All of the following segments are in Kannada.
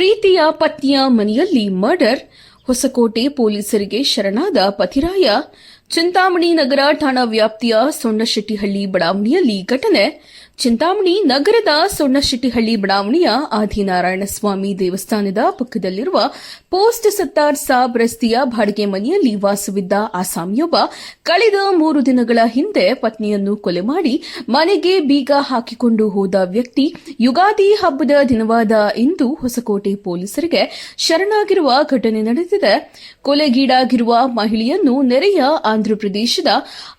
ಪ್ರೀತಿಯ ಪತ್ನಿಯ ಮನೆಯಲ್ಲಿ ಮರ್ಡರ್. ಹೊಸಕೋಟೆ ಪೊಲೀಸರಿಗೆ ಶರಣಾದ ಪತಿರಾಯ ಚಿಂತಾಮಣಿ ನಗರ ಠಾಣಾ ವ್ಯಾಪ್ತಿಯ ಸೊಣ್ಣಶೆಟ್ಟಿಹಳ್ಳಿ ಬಡಾವಣೆಯಲ್ಲಿ ಘಟನೆ. ಚಿಂತಾಮಣಿ ನಗರದ ಸೊಣ್ಣಶೆಟ್ಟಿಹಳ್ಳಿ ಬಡಾವಣೆಯ ಆದಿನಾರಾಯಣ ಸ್ವಾಮಿ ದೇವಸ್ಥಾನದ ಪಕ್ಕದಲ್ಲಿರುವ ಪೋಸ್ಟ್ ಸತ್ತಾರ್ ಸಾಬ್ ರಸ್ತೆಯ ಬಾಡಿಗೆ ಮನೆಯಲ್ಲಿ ವಾಸವಿದ್ದ ಆಸಾಮಿಯೊಬ್ಬ ಕಳೆದ ಮೂರು ದಿನಗಳ ಹಿಂದೆ ಪತ್ನಿಯನ್ನು ಕೊಲೆ ಮಾಡಿ ಮನೆಗೆ ಬೀಗ ಹಾಕಿಕೊಂಡು ಹೋದ ವ್ಯಕ್ತಿ ಯುಗಾದಿ ಹಬ್ಬದ ದಿನವಾದ ಇಂದು ಹೊಸಕೋಟೆ ಪೊಲೀಸರಿಗೆ ಶರಣಾಗಿರುವ ಘಟನೆ ನಡೆದಿದೆ. ಕೊಲೆಗೀಡಾಗಿರುವ ಮಹಿಳೆಯನ್ನು ನೆರೆಯ ಆಂಧ್ರಪ್ರದೇಶದ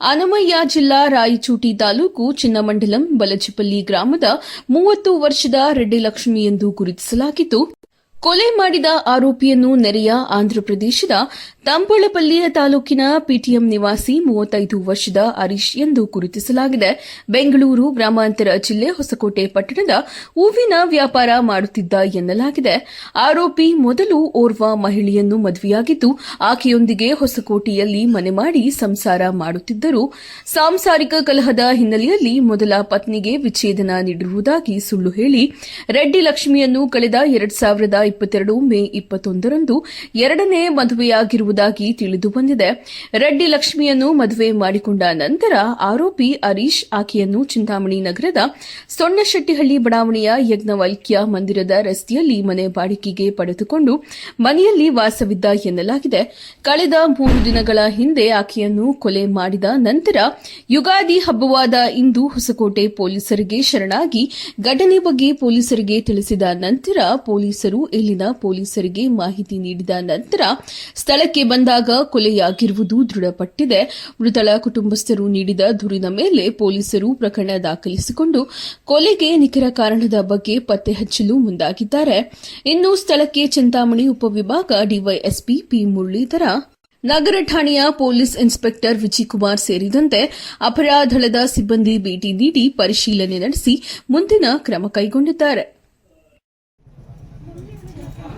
ಅನಮಯ್ಯ ಜಿಲ್ಲಾ ರಾಯಚೂಟಿ ತಾಲೂಕು ಚಿನ್ನಮಂಡಲಂ ಬಲಚಿಪಲ್ಲಿ ಗ್ರಾಮದ ಮೂವತ್ತು ವರ್ಷದ ರೆಡ್ಡಿ ಲಕ್ಷ್ಮಿ ಎಂದು ಗುರುತಿಸಲಾಗಿದ್ದು ಕೊಲೆ ಮಾಡಿದ ಆರೋಪಿಯನ್ನು ನೆರೆಯ ಆಂಧ್ರಪ್ರದೇಶದ ತಂಬಳಪಲ್ಲಿ ತಾಲೂಕಿನ ಪಿಟಿಎಂ ನಿವಾಸಿ ಮೂವತ್ತೈದು ವರ್ಷದ ಹರೀಶ್ ಎಂದು ಗುರುತಿಸಲಾಗಿದೆ. ಬೆಂಗಳೂರು, ಗ್ರಾಮಾಂತರ ಜಿಲ್ಲೆ ಹೊಸಕೋಟೆ ಪಟ್ಟಣದ ಹೂವಿನ ವ್ಯಾಪಾರ ಮಾಡುತ್ತಿದ್ದ ಎನ್ನಲಾಗಿದೆ. ಆರೋಪಿ ಮೊದಲು ಓರ್ವ ಮಹಿಳೆಯನ್ನು ಮದುವೆಯಾಗಿದ್ದು, ಆಕೆಯೊಂದಿಗೆ ಹೊಸಕೋಟೆಯಲ್ಲಿ ಮನೆ ಮಾಡಿ ಸಂಸಾರ ಮಾಡುತ್ತಿದ್ದರು. ಸಾಂಸಾರಿಕ ಕಲಹದ ಹಿನ್ನೆಲೆಯಲ್ಲಿ ಮೊದಲ ಪತ್ನಿಗೆ ವಿಚ್ಛೇದನ ನೀಡಿರುವುದಾಗಿ ಸುಳ್ಳು ಹೇಳಿ, ರೆಡ್ಡಿ ಲಕ್ಷ್ಮಿಯನ್ನು ಕಳೆದ ಎರಡು ಸಾವಿರದ ಇಪ್ಪತ್ತೆರಡು, ಮೇ ಇಪ್ಪತ್ತೊಂದರಂದು ಎರಡನೇ ಮದುವೆಯಾಗಿರುವುದಾಗಿ ತಿಳಿದು ಬಂದಿದೆ. ರೆಡ್ಡಿ ಲಕ್ಷ್ಮಿಯನ್ನು ಮದುವೆ ಮಾಡಿಕೊಂಡ ನಂತರ ಆರೋಪಿ ಹರೀಶ್, ಆಕೆಯನ್ನು ಚಿಂತಾಮಣಿ ನಗರದ ಸೊಣ್ಣಶೆಟ್ಟಿಹಳ್ಳಿ ಬಡಾವಣೆಯ ಯಜ್ಞವಲ್ಕ್ಯ ಮಂದಿರದ ರಸ್ತೆಯಲ್ಲಿ ಮನೆ ಬಾಡಿಕೆಗೆ ಪಡೆದುಕೊಂಡು ಮನೆಯಲ್ಲಿ ವಾಸವಿದ್ದ ಎನ್ನಲಾಗಿದೆ. ಕಳೆದ ಮೂರು ದಿನಗಳ ಹಿಂದೆ ಆಕೆಯನ್ನು ಕೊಲೆ ಮಾಡಿದ ನಂತರ ಯುಗಾದಿ ಹಬ್ಬವಾದ ಇಂದು ಹೊಸಕೋಟೆ ಪೊಲೀಸರಿಗೆ ಶರಣಾಗಿ ಘಟನೆ ಬಗ್ಗೆ ಪೊಲೀಸರಿಗೆ ತಿಳಿಸಿದ ನಂತರ ಪೊಲೀಸರು ಇಲ್ಲಿನ ಪೊಲೀಸರಿಗೆ ಮಾಹಿತಿ ನೀಡಿದ ನಂತರ ಸ್ಥಳಕ್ಕೆ ಬಂದಾಗ ಕೊಲೆಯಾಗಿರುವುದು ದೃಢಪಟ್ಟಿದೆ. ಮೃತಳ ಕುಟುಂಬಸ್ಥರು ನೀಡಿದ ದೂರಿನ ಮೇಲೆ ಪೊಲೀಸರು ಪ್ರಕರಣ ದಾಖಲಿಸಿಕೊಂಡು ಕೊಲೆಗೆ ನಿಖರ ಕಾರಣದ ಬಗ್ಗೆ ಪತ್ತೆ ಹಚ್ಚಲು ಮುಂದಾಗಿದ್ದಾರೆ. ಇನ್ನು ಸ್ಥಳಕ್ಕೆ ಚಿಂತಾಮಣಿ ಉಪವಿಭಾಗ ಡಿವೈಎಸ್ಪಿ ಪಿ ಮುರಳೀಧರ, ನಗರ ಠಾಣೆಯ ಪೊಲೀಸ್ ಇನ್ಸ್ಪೆಕ್ಟರ್ ವಿಜಯಕುಮಾರ್ ಸೇರಿದಂತೆ ಅಪರಾಧಳದ ಸಿಬ್ಬಂದಿ ಭೇಟಿ ನೀಡಿ ಪರಿಶೀಲನೆ ನಡೆಸಿ ಮುಂದಿನ ಕ್ರಮ ಕೈಗೊಂಡಿದ್ದಾರೆ.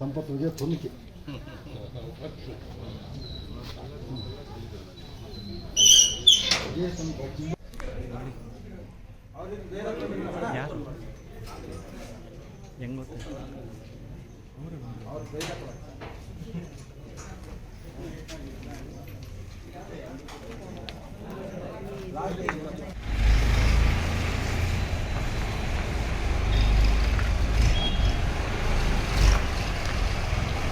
ಸಂಪತ್ತು ವಿಜಯ ತೊಂದಿಕೆ ಯಾರು? ಹೆಂಗ್ ಗೊತ್ತು